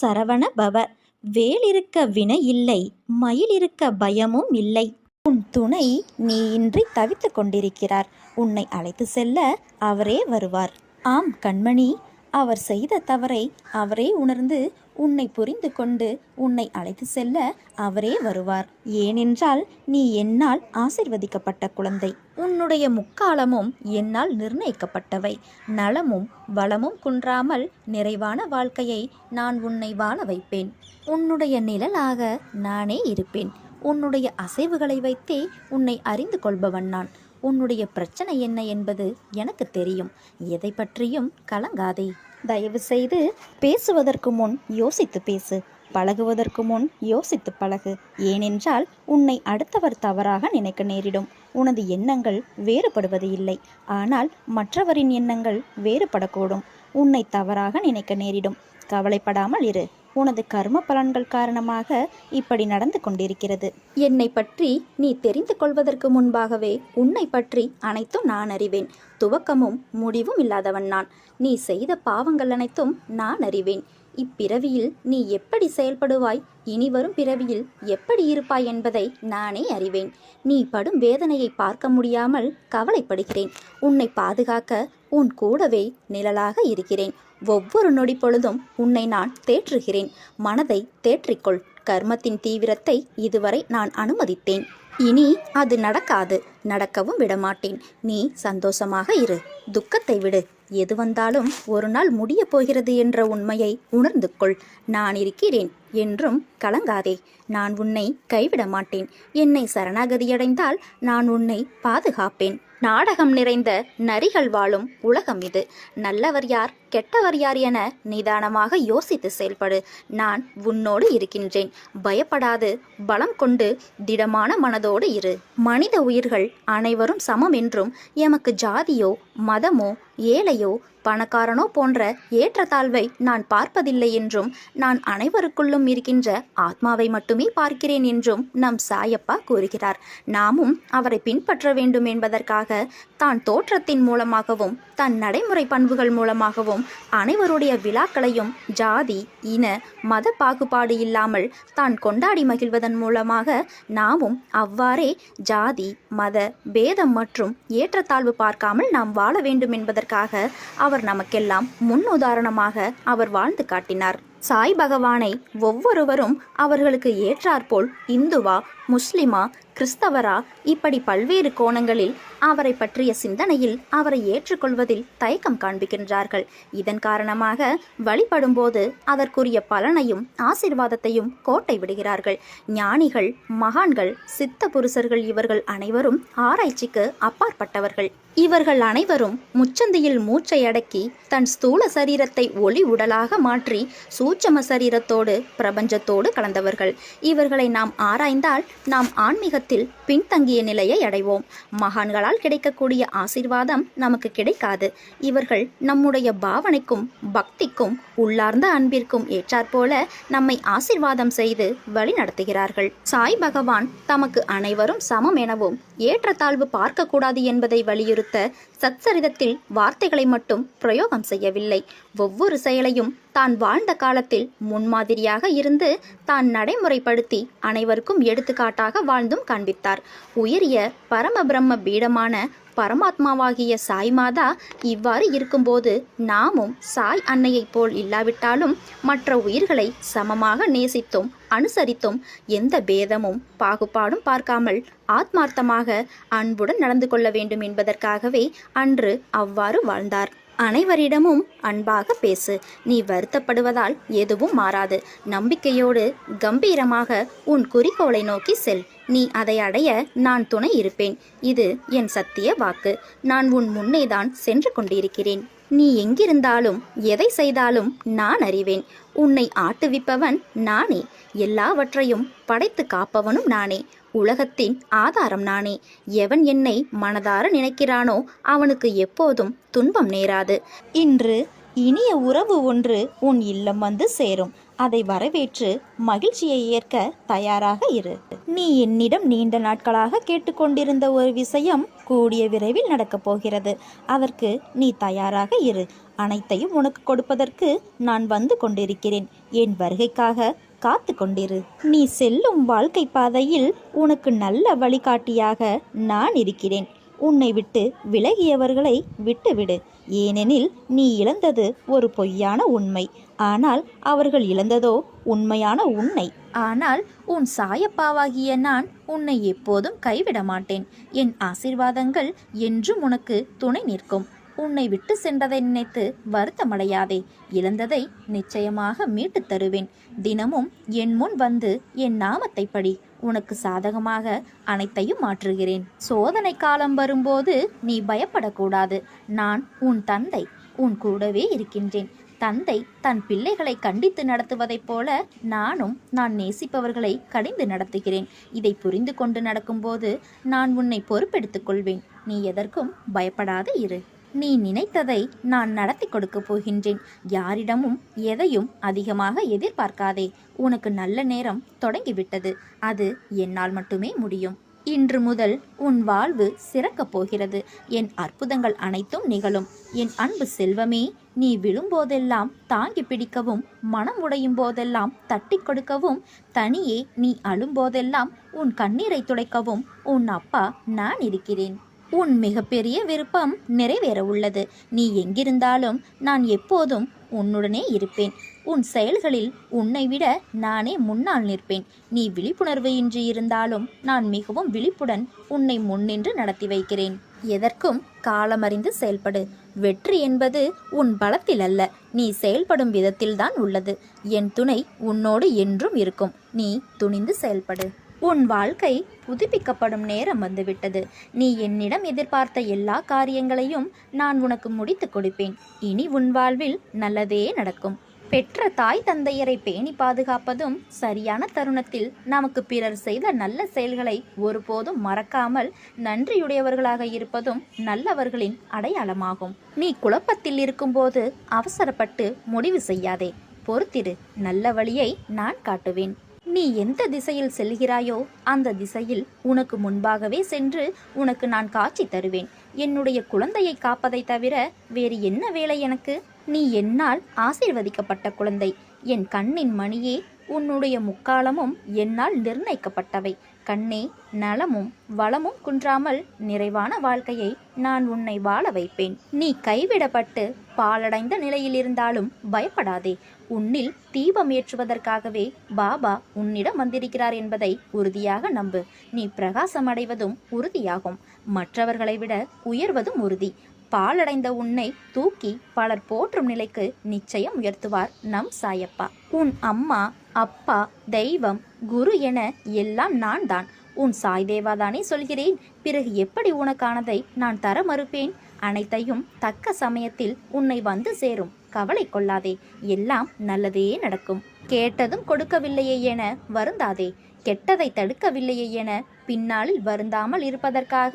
சரவண பவ. வேல் இருக்க வினை இல்லை மயில் இருக்க பயமும் இல்லை. உன் துணை நீ இன்றி தவித்துக் கொண்டிருக்கிறார். உன்னை அழைத்து செல்ல அவரே வருவார். ஆம் கண்மணி அவர் செய்த தவறை அவரே உணர்ந்து உன்னை புரிந்து கொண்டு உன்னை அழைத்து செல்ல அவரே வருவார். ஏனென்றால் நீ என்னால் ஆசிர்வதிக்கப்பட்ட குழந்தை. உன்னுடைய முக்காலமும் என்னால் நிர்ணயிக்கப்பட்டவை. நலமும் வளமும் குன்றாமல் நிறைவான வாழ்க்கையை நான் உன்னை வாழ வைப்பேன். உன்னுடைய நிழலாக நானே இருப்பேன். உன்னுடைய அசைவுகளை வைத்தே உன்னை அறிந்து கொள்பவன் நான். உன்னுடைய பிரச்சனை என்ன என்பது எனக்கு தெரியும். எதை பற்றியும் கலங்காதே. தயவு செய்து பேசுவதற்கு முன் யோசித்து பேசு. பழகுவதற்கு முன் யோசித்து பழகு. ஏனென்றால் உன்னை அடுத்தவர் தவறாக நினைக்க நேரிடும். உனது எண்ணங்கள் வேறுபடுவது இல்லை. ஆனால் மற்றவரின் எண்ணங்கள் வேறுபடக்கூடும். உன்னை தவறாக நினைக்க நேரிடும். கவலைப்படாமல் இரு. உனது கர்ம பலன்கள் காரணமாக இப்படி நடந்து கொண்டிருக்கிறது. என்னை பற்றி நீ தெரிந்து கொள்வதற்கு முன்பாகவே உன்னை பற்றி அனைத்தும் நான் அறிவேன். துவக்கமும் முடிவும் இல்லாதவன் நான். நீ செய்த பாவங்கள் அனைத்தும் நான் அறிவேன். இப்பிறவியில் நீ எப்படி செயல்படுவாய்? இனி வரும் பிறவியில் எப்படி இருப்பாய் என்பதை நானே அறிவேன். நீ படும் வேதனையை பார்க்க முடியாமல் கவலைப்படுகிறேன். உன்னை பாதுகாக்க உன் கூடவே நிழலாக இருக்கிறேன். ஒவ்வொரு நொடி பொழுதும் உன்னை நான் தேற்றுகிறேன். மனதை தேற்றிக்கொள். கர்மத்தின் தீவிரத்தை இதுவரை நான் அனுமதித்தேன். இனி அது நடக்காது. நடக்கவும் விடமாட்டேன். நீ சந்தோஷமாக இரு. துக்கத்தை விடு. எது வந்தாலும் ஒரு நாள் முடியப் போகிறது என்ற உண்மையை உணர்ந்து கொள் நான் இருக்கிறேன் என்றும் கலங்காதே. நான் உன்னை கைவிட மாட்டேன். என்னை சரணாகதியடைந்தால் நான் உன்னை பாதுகாப்பேன். நாடகம் நிறைந்த நரிகள் வாழும் உலகம் இது. நல்லவர் யார்? கெட்டவர் யார் என நிதானமாக யோசித்து செயல்படு. நான் உன்னோடு இருக்கின்றேன். பயப்படாது. பலம் கொண்டு திடமான மனதோடு இரு. மனித உயிர்கள் அனைவரும் சமம் என்றும் எமக்கு ஜாதியோ மதமோ ஏழையோ பணக்காரனோ போன்ற ஏற்றத்தாழ்வை நான் பார்ப்பதில்லை என்றும் நான் அனைவருக்குள்ளும் இருக்கின்ற ஆத்மாவை மட்டுமே பார்க்கிறேன் என்றும் நம் சாயப்பா கூறுகிறார். நாமும் அவரை பின்பற்ற வேண்டும் என்பதற்காக தான் தோற்றத்தின் மூலமாகவும் தன் நடைமுறை பண்புகள் மூலமாகவும் அனைவருடைய விழாக்களையும் ஜாதி இன மத பாகுபாடு இல்லாமல் தான் கொண்டாடி மகிழ்வதன் மூலமாக நாமும் அவ்வாறே ஜாதி மத பேதம் மற்றும் ஏற்றத்தாழ்வு பார்க்காமல் நாம் வாழ வேண்டும் என்பதற்காக அவர் நமக்கெல்லாம் முன் உதாரணமாக அவர் வாழ்ந்து காட்டினார். சாய் பகவானை ஒவ்வொருவரும் அவர்களுக்கு ஏற்றாற்போல் இந்துவா முஸ்லிமா கிறிஸ்தவரா இப்படி பல்வேறு கோணங்களில் அவரை பற்றிய சிந்தனையில் அவரை ஏற்றுக்கொள்வதில் தயக்கம் காண்பிக்கின்றார்கள். இதன் காரணமாக வழிபடும்போது அதற்குரிய பலனையும் ஆசிர்வாதத்தையும் கோட்டை விடுகிறார்கள். ஞானிகள் மகான்கள் சித்த புருஷர்கள் இவர்கள் அனைவரும் ஆராய்ச்சிக்கு அப்பாற்பட்டவர்கள். இவர்கள் அனைவரும் முச்சந்தியில் மூச்சை அடக்கி தன் ஸ்தூல சரீரத்தை ஒளி உடலாக மாற்றி சூட்சம சரீரத்தோடு பிரபஞ்சத்தோடு கலந்தவர்கள். இவர்களை நாம் ஆராய்ந்தால் நாம் ஆன்மீகத்தில் பின்தங்கிய நிலையை அடைவோம். மகான்களால் கிடைக்கக்கூடிய ஆசீர்வாதம் நமக்கு கிடைக்காது. இவர்கள் நம்முடைய பாவனைக்கும் பக்திக்கும் உள்ளார்ந்த அன்பிற்கும் ஏற்றாற்போல நம்மை ஆசீர்வாதம் செய்து வழி நடத்துகிறார்கள். சாய் பகவான் தமக்கு அனைவரும் சமம் எனவும் ஏற்றத்தாழ்வு பார்க்கக்கூடாது என்பதை வலியுறுத்த சச்சரிதத்தில் வார்த்தைகளை மட்டும் பிரயோகம் செய்யவில்லை. ஒவ்வொரு செயலையும் தான் வாழ்ந்த காலத்தில் முன்மாதிரியாக இருந்து தான் நடைமுறைப்படுத்தி அனைவருக்கும் எடுத்துக்காட்டாக வாழ்ந்தும் காண்பித்தார். உயரிய பரம பிரம்ம பீடமான பரமாத்மாவாகிய சாய் மாதா இவ்வாறு இருக்கும்போது நாமும் சாய் அன்னையைப் போல் இல்லாவிட்டாலும் மற்ற உயிர்களை சமமாக நேசித்தும் அனுசரித்தும். எந்த பேதமும் பாகுபாடும் பார்க்காமல் ஆத்மார்த்தமாக அன்புடன் நடந்து கொள்ள வேண்டும் என்பதற்காகவே அன்று அவ்வாறு வாழ்ந்தார். அனைவரிடமும் அன்பாக பேசு. நீ வருத்தப்படுவதால் எதுவும் மாறாது. நம்பிக்கையோடு கம்பீரமாக உன் குறிக்கோளை நோக்கி செல். நீ அதை அடைய நான் துணை இருப்பேன். இது என் சத்திய வாக்கு. நான் உன் முன்னேதான் சென்று கொண்டிருக்கிறேன். நீ எங்கிருந்தாலும் எதை செய்தாலும் நான் அறிவேன். உன்னை ஆட்டுவிப்பவன் நானே. எல்லாவற்றையும் படைத்து காப்பவனும் நானே. உலகத்தின் ஆதாரம் நானே. எவன் என்னை மனதார நினைக்கிறானோ அவனுக்கு எப்போதும் துன்பம் நேராது. இன்று இனிய உறவு ஒன்று உன் இல்லம் வந்து சேரும். அதை வரவேற்று மகிழ்ச்சியை ஏற்க தயாராக இரு. நீ என்னிடம் நீண்ட நாட்களாக கேட்டுக்கொண்டிருந்த ஒரு விஷயம் கூடிய விரைவில் நடக்கப் போகிறது. அதற்கு நீ தயாராக இரு. அனைத்தையும் உனக்கு கொடுப்பதற்கு நான் வந்து கொண்டிருக்கிறேன். என் வருகைக்காக காத்து கொண்டிரு. நீ செல்லும் வாழ்க்கை பாதையில் உனக்கு நல்ல வழிகாட்டியாக நான் இருக்கிறேன். உன்னை விட்டு விலகியவர்களை விட்டுவிடு. ஏனெனில் நீ இழந்தது ஒரு பொய்யான உண்மை. ஆனால் அவர்கள் இழந்ததோ உண்மையான உன்னை. ஆனால் உன் சாயப்பாவாகிய நான் உன்னை எப்போதும் கைவிட மாட்டேன் என் ஆசீர்வாதங்கள் என்றும் உனக்கு துணை நிற்கும். உன்னை விட்டு சென்றதை நினைத்து வருத்தமடையாதே. இழந்ததை நிச்சயமாக மீட்டுத் தருவேன். தினமும் என் முன் வந்து என் நாமத்தை படி. உனக்கு சாதகமாக அனைத்தையும் மாற்றுகிறேன். சோதனை காலம் வரும்போது நீ பயப்படக்கூடாது. நான் உன் தந்தை. உன் கூடவே இருக்கின்றேன். தந்தை தன் பிள்ளைகளை கண்டித்து நடத்துவதைப் போல நானும் நான் நேசிப்பவர்களை கடிந்து நடத்துகிறேன். இதை புரிந்து கொண்டு நடக்கும்போது நான் உன்னை பொறுப்பெடுத்துக் கொள்வேன். நீ எதற்கும் பயப்படாது இரு. நீ நினைத்ததை நான் நடத்தி கொடுக்கப் போகின்றேன். யாரிடமும் எதையும் அதிகமாக எதிர்பார்க்காதே. உனக்கு நல்ல நேரம் தொடங்கிவிட்டது. அது என்னால் மட்டுமே முடியும். இன்று முதல் உன் வாழ்வு சிறக்கப் போகிறது. என் அற்புதங்கள் அனைத்தும் நிகழும். என் அன்பு செல்வமே நீ விழும்போதெல்லாம் தாங்கி பிடிக்கவும் மனம் உடையும் போதெல்லாம் தட்டி கொடுக்கவும் தனியே நீ அழும்போதெல்லாம் உன் கண்ணீரை துடைக்கவும் உன் அப்பா நான் இருக்கிறேன். உன் மிகப்பெரிய விருப்பம் நிறைவேற உள்ளது நீ எங்கிருந்தாலும் நான் எப்போதும் உன்னுடனே இருப்பேன். உன் செயல்களில் உன்னை விட நானே முன்னால் நிற்பேன். நீ விழிப்புணர்வு இன்றி இருந்தாலும் நான் மிகவும் விழிப்புடன் உன்னை முன்னின்று நடத்தி வைக்கிறேன். எதற்கும் காலமறிந்து செயல்படு. வெற்றி என்பது உன் பலத்தில் அல்ல. நீ செயல்படும் விதத்தில்தான் உள்ளது. என் துணை உன்னோடு என்றும் இருக்கும். நீ துணிந்து செயல்படு. உன் வாழ்க்கை புதுப்பிக்கப்படும் நேரம் வந்துவிட்டது. நீ என்னிடம் எதிர்பார்த்த எல்லா காரியங்களையும் நான் உனக்கு முடித்து கொடுப்பேன். இனி உன் வாழ்வில் நல்லதே நடக்கும். பெற்ற தாய் தந்தையரை பேணி பாதுகாப்பதும் சரியான தருணத்தில் நமக்கு பிறர் செய்த நல்ல செயல்களை ஒருபோதும் மறக்காமல் நன்றியுடையவர்களாக இருப்பதும் நல்லவர்களின் அடையாளமாகும். நீ குழப்பத்தில் இருக்கும்போது அவசரப்பட்டு முடிவு செய்யாதே. பொறுத்திரு நல்ல வழியை நான் காட்டுவேன். நீ எந்த திசையில் செல்கிறாயோ அந்த திசையில் உனக்கு முன்பாகவே சென்று உனக்கு நான் காட்சி தருவேன். என்னுடைய குழந்தையை காப்பதை தவிர வேறு என்ன வேலை எனக்கு? நீ என்னால் ஆசீர்வதிக்கப்பட்ட குழந்தை. என் கண்ணின் மணியே உன்னுடைய முக்காலமும் என்னால் நிர்ணயிக்கப்பட்டவை. கண்ணே நலமும் வளமும் குன்றாமல் நிறைவான வாழ்க்கையை நான் உன்னை வாழ வைப்பேன். நீ கைவிடப்பட்டு பாலடைந்த நிலையில் இருந்தாலும் பயப்படாதே. உன்னில் தீபம் ஏற்றுவதற்காகவே பாபா உன்னிடம் வந்திருக்கிறார் என்பதை உறுதியாக நம்பு. நீ பிரகாசம் அடைவதும் உறுதியாகும். மற்றவர்களை விட உயர்வதும் உறுதி. பாலடைந்த உன்னை தூக்கி பலர் போற்றும் நிலைக்கு நிச்சயம் உயர்த்துவார் நம் சாயப்பா. உன் அம்மா அப்பா தெய்வம் குரு என எல்லாம் நான் தான் உன் சாய் தேவாதானே சொல்கிறேன். பிறகு எப்படி உனக்கானதை நான் தர மறுப்பேன்? அனைத்தையும் தக்க சமயத்தில் உன்னை வந்து சேரும். கவலை கொள்ளாதே. எல்லாம் நல்லதே நடக்கும். கேட்டதும் கொடுக்கவில்லையே என வருந்தாதே. கெட்டதை தடுக்கவில்லையே என பின்னாளில் வருந்தாமல் இருப்பதற்காக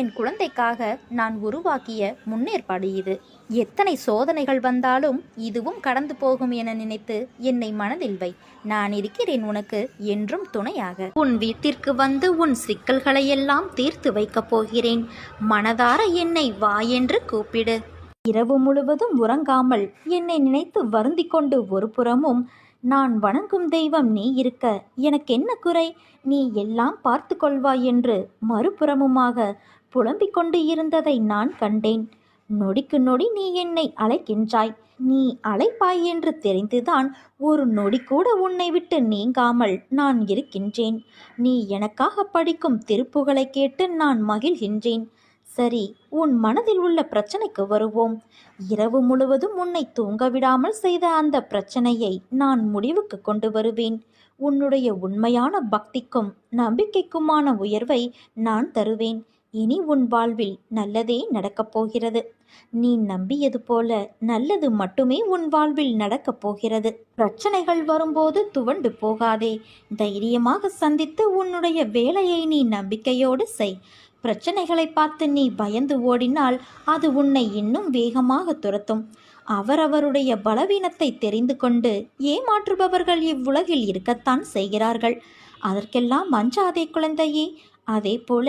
என் குழந்தைக்காக நான் உருவாக்கிய முன்னேற்பாடு இது. எத்தனை சோதனைகள் வந்தாலும் இதுவும் கடந்து போகும் என நினைத்து என்னை மனதில் வை. நான் இருக்கிறேன் உனக்கு என்றும் துணையாக. உன் வீட்டிற்கு வந்து உன் சிக்கல்களை எல்லாம் தீர்த்து வைக்கப் போகிறேன். மனதார என்னை வா என்று கூப்பிடு. இரவு முழுவதும் உறங்காமல் என்னை நினைத்து வருந்திக் கொண்டு ஒரு புறமும் நான் வணங்கும் தெய்வம் நீ இருக்க. எனக்கென்ன குறை? நீ எல்லாம் பார்த்து கொள்வாய் என்று மறுபுறமுமாக புலம்பிக் கொண்டு இருந்ததை நான் கண்டேன். நொடிக்கு நொடி நீ என்னை அழைக்கின்றாய். நீ அழைப்பாய் என்று தெரிந்துதான் ஒரு நொடி கூட உன்னை விட்டு நீங்காமல் நான் இருக்கின்றேன். நீ எனக்காக படிக்கும் திருப்புகளை கேட்டு நான் மகிழ்கின்றேன். சரி உன் மனதில் உள்ள பிரச்சனைக்கு வருவோம். இரவு முழுவதும் உன்னை தூங்க விடாமல் செய்த அந்த பிரச்சனையை நான் முடிவுக்கு கொண்டு வருவேன். உன்னுடைய உண்மையான பக்திக்கும் நம்பிக்கைக்குமான உயர்வை நான் தருவேன். இனி உன் வாழ்வில் நல்லதே நடக்கப் போகிறது. நீ நம்பியது போல நல்லது மட்டுமே உன் வாழ்வில் நடக்கப் போகிறது. பிரச்சனைகள் வரும்போது துவண்டு போகாதே. தைரியமாக சந்தித்து உன்னுடைய வேலையை நீ நம்பிக்கையோடு செய். பிரச்சனைகளை பார்த்து நீ பயந்து ஓடினால் அது உன்னை இன்னும் வேகமாக துரத்தும். அவரவருடைய பலவீனத்தை தெரிந்து கொண்டு ஏமாற்றுபவர்கள் இவ்வுலகில் இருக்கத்தான் செய்கிறார்கள். அதற்கெல்லாம் மஞ்சாதே குழந்தையே. அதே போல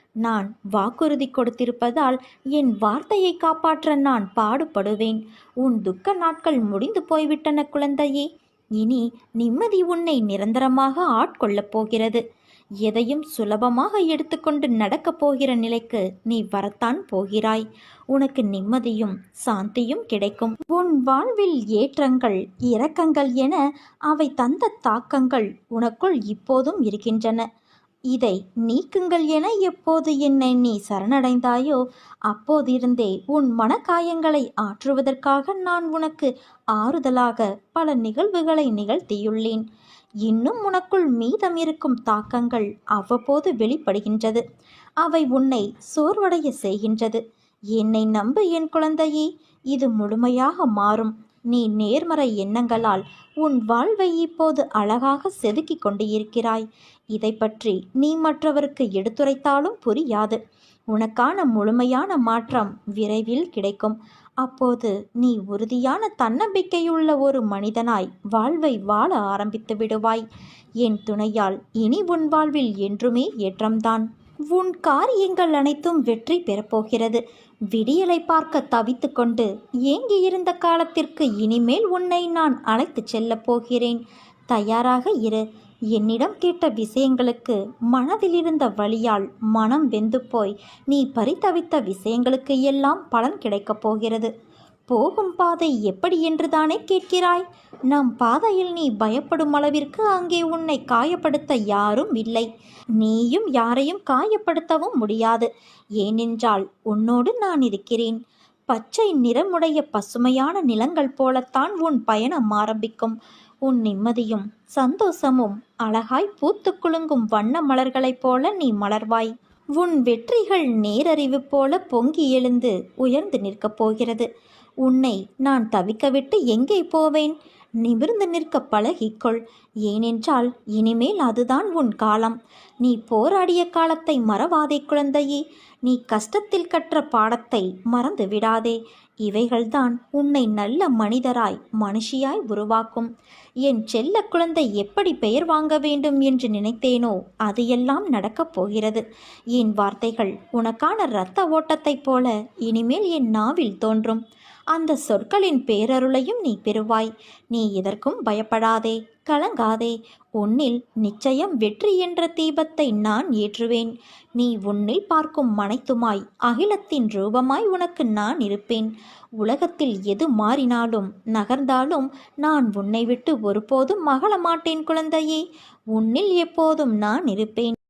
நான் வாக்குறுதி கொடுத்திருப்பதால் என் வார்த்தையை காப்பாற்ற நான் பாடுபடுவேன். உன் துக்க நாட்கள் முடிந்து போய்விட்டன குழந்தையே. இனி நிம்மதி உன்னை நிரந்தரமாக ஆட்கொள்ளப் போகிறது. எதையும் சுலபமாக எடுத்துக்கொண்டு நடக்கப் போகிற நிலைக்கு நீ வரத்தான் போகிறாய். உனக்கு நிம்மதியும் சாந்தியும் கிடைக்கும். உன் வாழ்வில் ஏற்றங்கள் இரக்கங்கள் என அவை தந்த தாக்கங்கள் உனக்குள் இப்போதும் இருக்கின்றன. இதை நீக்குங்கள் என எப்போது என்னை நீ சரணடைந்தாயோ அப்போதிருந்தே உன் மனக்காயங்களை ஆற்றுவதற்காக நான் உனக்கு ஆறுதலாக பல நிகழ்வுகளை நிகழ்த்தியுள்ளேன். இன்னும் உனக்குள் மீதம் இருக்கும் தாக்கங்கள் அவ்வப்போது வெளிப்படுகின்றது. அவை உன்னை சோர்வடைய செய்கின்றது. என்னை நம்பு என் குழந்தையே இது முழுமையாக மாறும். நீ நேர்மறை எண்ணங்களால் உன் வாழ்வை இப்போது அழகாக செதுக்கிக் கொண்டு இருக்கிறாய் இதை பற்றி நீ மற்றவருக்கு எடுத்துரைத்தாலும் புரியாது. உனக்கான முழுமையான மாற்றம் விரைவில் கிடைக்கும். அப்போது நீ உறுதியான தன்னம்பிக்கையுள்ள ஒரு மனிதனாய் வாழ்வை வாழ ஆரம்பித்து விடுவாய். என் துணையால் இனி உன் வாழ்வில் என்றுமே ஏற்றம்தான். உன் காரியங்கள் அனைத்தும் வெற்றி பெறப்போகிறது. விடியலை பார்க்க தவித்துக்கொண்டு ஏங்கியிருந்த காலத்திற்கு இனிமேல் உன்னை நான் அழைத்துச் செல்லப் போகிறேன். தயாராக இரு. என்னிடம் கேட்ட விஷயங்களுக்கு மனதிலிருந்த வழியால் மனம் வெந்து போய் நீ பரிதவித்த விஷயங்களுக்கு எல்லாம் பலன் கிடைக்கப் போகிறது. போகும் பாதை எப்படி என்று தானே கேட்கிறாய்? நம் பாதையில் நீ பயப்படும் அளவிற்கு அங்கே உன்னை காயப்படுத்த யாரும் இல்லை. நீயும் யாரையும் காயப்படுத்தவும் முடியாது. ஏனென்றால் உன்னோடு நான் இருக்கிறேன். பச்சை நிறமுடைய பசுமையான நிலங்கள் போலத்தான் உன் பயணம் ஆரம்பிக்கும். உன் நிம்மதியும் சந்தோஷமும் அழகாய் பூத்து குலுங்கும் வண்ண மலர்களைப் போல நீ மலர்வாய். உன் வெற்றிகள் நேரறிவு போல பொங்கி எழுந்து உயர்ந்து நிற்கப் போகிறது. உன்னை நான் தவிக்கவிட்டு எங்கே போவேன்? நிமிர்ந்து நிற்க பழகிக்கொள். ஏனென்றால் இனிமேல் அதுதான் உன் காலம். நீ போராடிய காலத்தை மறவாதே குழந்தையே. நீ கஷ்டத்தில் கற்ற பாடத்தை மறந்து விடாதே. இவைகள்தான் உன்னை நல்ல மனிதராய் மனுஷியாய் உருவாக்கும். என் செல்ல குழந்தை எப்படி பெயர் வாங்க வேண்டும் என்று நினைத்தேனோ அது எல்லாம் நடக்கப் போகிறது. என் வார்த்தைகள் உனக்கான இரத்த ஓட்டத்தைப் போல இனிமேல் என் நாவில் தோன்றும். அந்த சொற்களின் பேரருளையும் நீ பெறுவாய். நீ எதற்கும் பயப்படாதே கலங்காதே. உன்னில் நிச்சயம் வெற்றி என்ற தீபத்தை நான் ஏற்றுவேன். நீ உன்னில் பார்க்கும் மனைத்துமாய் அகிலத்தின் ரூபமாய் உனக்கு நான் இருப்பேன். உலகத்தில் எது மாறினாலும் நகர்ந்தாலும் நான் உன்னை விட்டு ஒருபோதும் மகள மாட்டேன் குழந்தையே. உன்னில் எப்போதும் நான் இருப்பேன்.